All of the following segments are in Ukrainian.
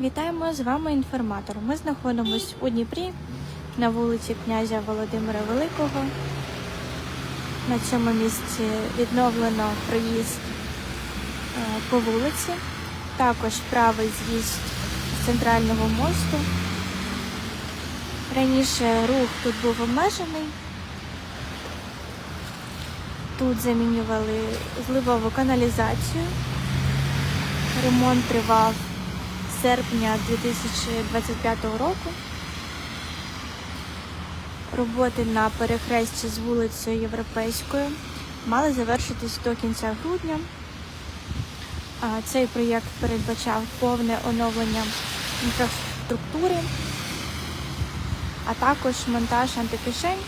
Вітаємо з вами інформатор. Ми знаходимося у Дніпрі на вулиці князя Володимира Великого. На цьому місці відновлено проїзд е, по вулиці, також правий з'їзд з центрального мосту. Раніше рух тут був обмежений. Тут замінювали зливову каналізацію. Ремонт тривав серпня 2025 року. Роботи на перехресті з вулицею Європейською мали завершитись до кінця грудня. Цей проєкт передбачав повне оновлення інфраструктури, а також монтаж антикишень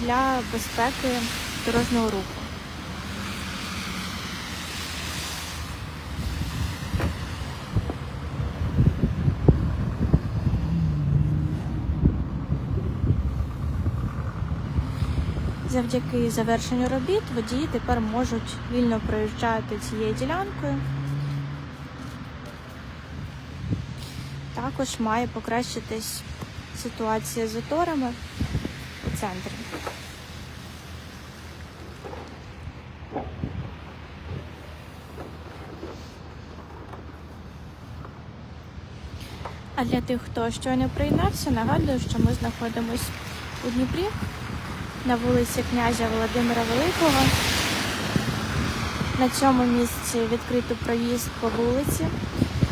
для безпеки дорожнього руху. Завдяки завершенню робіт водії тепер можуть вільно проїжджати цією ділянкою. Також має покращитись ситуація з заторами у центрі. А для тих, хто щойно приєднався, нагадую, що ми знаходимось у Дніпрі на вулиці князя Володимира Великого. На цьому місці відкрито проїзд по вулиці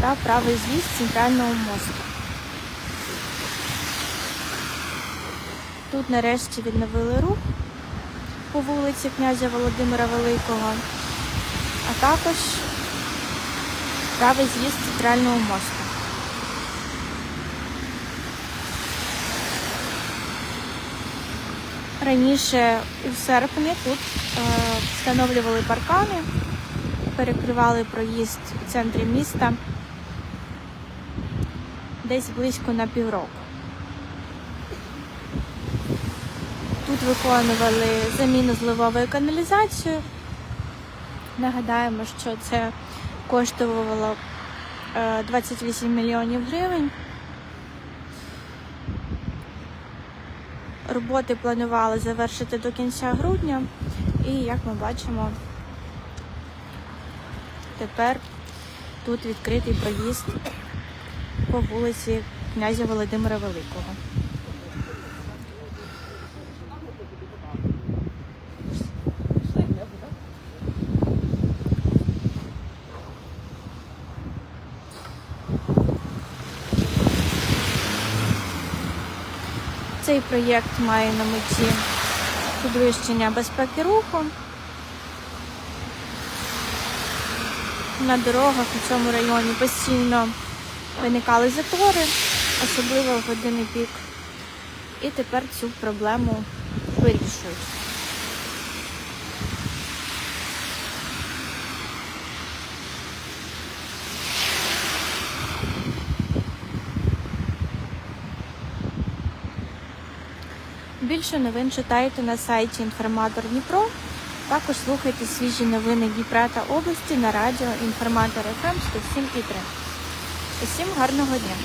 та правий з'їзд центрального мосту. Тут нарешті відновили рух по вулиці князя Володимира Великого, а також правий з'їзд центрального мосту. Раніше у серпні тут е, встановлювали паркани, перекривали проїзд у центрі міста десь близько на півроку. Тут виконували заміну зливової каналізації. Нагадаємо, що це коштувало е, 28 мільйонів гривень. Роботи планували завершити до кінця грудня, і як ми бачимо, тепер тут відкритий проїзд по вулиці князя Володимира Великого. Цей проєкт має на меті підвищення безпеки руху. На дорогах у цьому районі постійно виникали затори, особливо в години пік. І тепер цю проблему вирішують. Більше новин читайте на сайті Інформатор Дніпро. Також слухайте свіжі новини Дніпра та області на радіо Інформатор ФМ 107 і 3. Усім гарного дня!